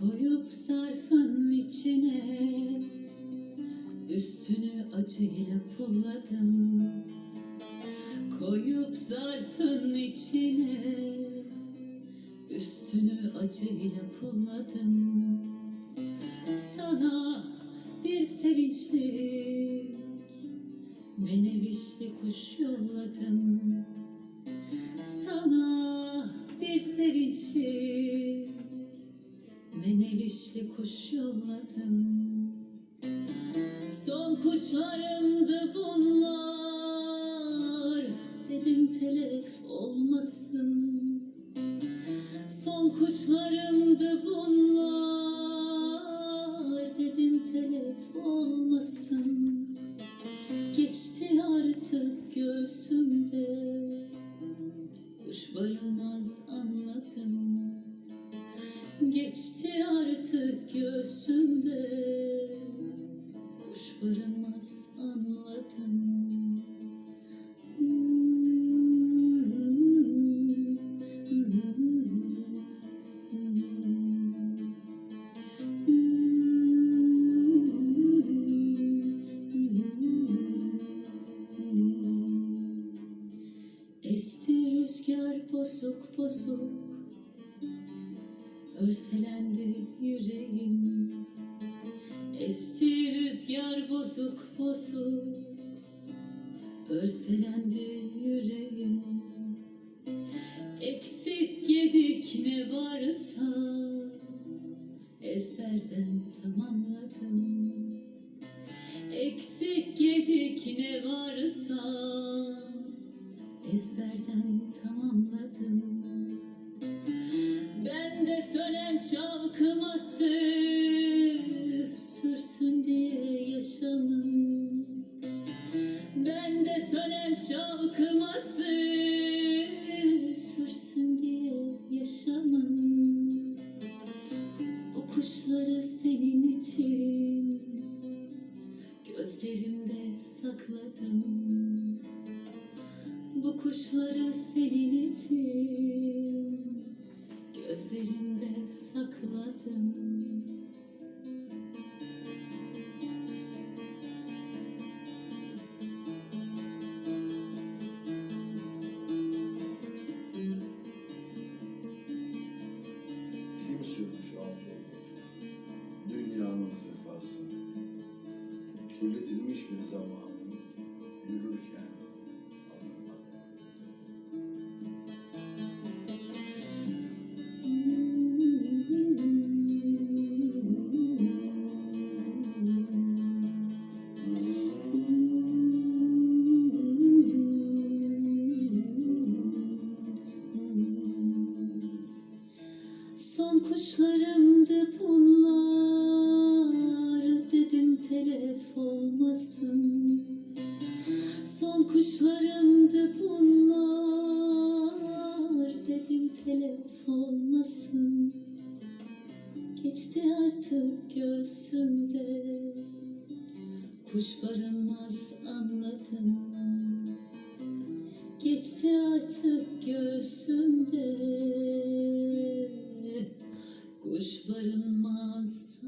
Koyup zarfın içine Üstünü acıyla pulladım. Koyup zarfın içine Üstünü acıyla pulladım. Sana bir sevinçlik Menevişli kuş yolladım. Sana bir sevinçlik Menevişli kuş yolladım Son kuşlarımdı bunlar. Dedim telef olmasın. Son kuşlarımdı bunlar. Dedim telef olmasın. Geçti artık göğsümde. Kuş barınmaz Geçti artık göğsümde. Kuş barınmaz anladım. Esti rüzgar bozuk bozuk Örselendi yüreğim. Esti rüzgar bozuk bozuk. Örselendi yüreğim. Eksik yedik ne varsa Ezberden tamamladım. Eksik yedik ne varsa Ezberden tamamladım senin için. Gözlerimde sakladım Bu kuşları senin için. Gözlerimde sakladım. Kim sürmüş Kirletilmiş bir zamanın yürürken adım adım. Son kuşlarımdı bunlar telef olmasın Son kuşlarımdı bunlar Dedim telef olmasın Geçti artık göğsümde. Kuş barınmaz anladım. Geçti artık göğsümde. Kuş barınmaz